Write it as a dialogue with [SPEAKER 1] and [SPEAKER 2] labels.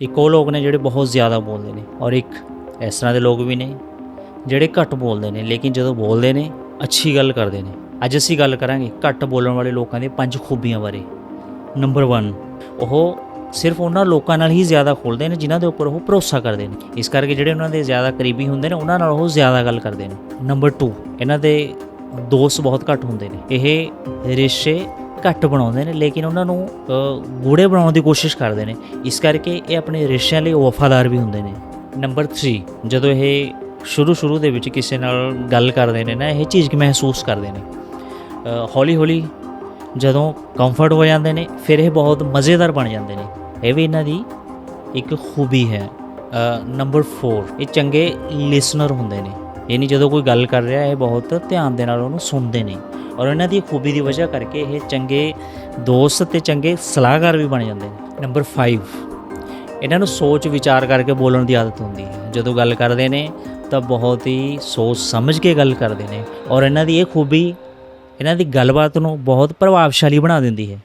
[SPEAKER 1] ਇੱਕ ਉਹ ਲੋਕ ਨੇ ਜਿਹੜੇ ਬਹੁਤ ਜ਼ਿਆਦਾ ਬੋਲਦੇ ਨੇ ਔਰ ਇੱਕ ਇਸ ਤਰ੍ਹਾਂ ਦੇ ਲੋਕ ਵੀ ਨੇ ਜਿਹੜੇ ਘੱਟ ਬੋਲਦੇ ਨੇ, ਲੇਕਿਨ ਜਦੋਂ ਬੋਲਦੇ ਨੇ, ਅੱਛੀ ਗੱਲ ਕਰਦੇ ਨੇ। ਅੱਜ ਅਸੀਂ ਗੱਲ ਕਰਾਂਗੇ ਘੱਟ ਬੋਲਣ ਵਾਲੇ ਲੋਕਾਂ ਦੇ ਪੰਜ ਖੂਬੀਆਂ ਬਾਰੇ। ਨੰਬਰ 1 ਉਹ ਸਿਰਫ ਉਹਨਾਂ ਲੋਕਾਂ ਨਾਲ ਹੀ ਜ਼ਿਆਦਾ ਖੋਲਦੇ ਨੇ ਜਿਨ੍ਹਾਂ ਦੇ ਉੱਪਰ ਉਹ ਭਰੋਸਾ ਕਰਦੇ ਨੇ। ਇਸ ਕਰਕੇ ਜਿਹੜੇ ਉਹਨਾਂ ਦੇ ਜ਼ਿਆਦਾ ਕਰੀਬੀ ਹੁੰਦੇ ਨੇ, ਉਹਨਾਂ ਨਾਲ ਉਹ ਜ਼ਿਆਦਾ ਗੱਲ ਕਰਦੇ ਨੇ। ਨੰਬਰ 2 ਇਹਨਾਂ ਦੇ ਦੋਸਤ ਬਹੁਤ ਘੱਟ ਹੁੰਦੇ ਨੇ। ਇਹ ਰਿਸ਼ਤੇ ਘੱਟ ਬਣਾਉਂਦੇ ਨੇ ਲੇਕਿਨ ਉਹਨਾਂ ਨੂੰ ਅ, ਗੂੜੇ ਬਣਾਉਣ ਦੀ ਕੋਸ਼ਿਸ਼ ਕਰਦੇ ਨੇ। ਇਸ ਕਰਕੇ ਇਹ ਆਪਣੇ ਰਿਸ਼ਤਿਆਂ ਲਈ ਵਫਾਦਾਰ ਵੀ ਹੁੰਦੇ ਨੇ। ਨੰਬਰ 3 ਜਦੋਂ ਇਹ ਸ਼ੁਰੂ ਸ਼ੁਰੂ ਦੇ ਵਿੱਚ ਕਿਸੇ ਨਾਲ ਗੱਲ ਕਰਦੇ ਨੇ ਨਾ ਇਹ ਚੀਜ਼ ਮਹਿਸੂਸ ਕਰਦੇ ਨੇ। ਹੌਲੀ ਹੌਲੀ ਜਦੋਂ ਕੰਫਰਟ ਹੋ ਜਾਂਦੇ ਨੇ ਫਿਰ ਇਹ ਬਹੁਤ ਮਜ਼ੇਦਾਰ ਬਣ ਜਾਂਦੇ ਨੇ। ਇਹ ਵੀ ਇਹਨਾਂ ਦੀ ਇੱਕ ਖੂਬੀ ਹੈ। ਨੰਬਰ 4 ਇਹ ਚੰਗੇ ਲਿਸਨਰ ਹੁੰਦੇ ਨੇ। ਯਾਨੀ ਜਦੋਂ ਕੋਈ ਗੱਲ ਕਰ ਰਿਹਾ ਇਹ ਬਹੁਤ ਧਿਆਨ ਦੇ ਨਾਲ ਉਹਨੂੰ ਸੁਣਦੇ ਨੇ। ਔਰ ਇਹਨਾਂ ਦੀ ਖੂਬੀ ਦੀ ਵਜ੍ਹਾ ਕਰਕੇ ਇਹ ਚੰਗੇ ਦੋਸਤ ਤੇ ਚੰਗੇ ਸਲਾਹਕਾਰ ਵੀ ਬਣ ਜਾਂਦੇ ਨੇ। ਨੰਬਰ 5 ਇਹਨਾਂ ਨੂੰ ਸੋਚ ਵਿਚਾਰ ਕਰਕੇ ਬੋਲਣ ਦੀ ਆਦਤ ਹੁੰਦੀ ਹੈ। ਜਦੋਂ ਗੱਲ ਕਰਦੇ ਨੇ ਤਾਂ ਬਹੁਤ ਹੀ ਸੋਚ ਸਮਝ ਕੇ ਗੱਲ ਕਰਦੇ ਨੇ। ਔਰ ਇਹਨਾਂ ਦੀ ਇਹ ਖੂਬੀ ਇਹਨਾਂ ਦੀ ਗੱਲਬਾਤ ਨੂੰ ਬਹੁਤ ਪ੍ਰਭਾਵਸ਼ਾਲੀ ਬਣਾ ਦਿੰਦੀ ਹੈ।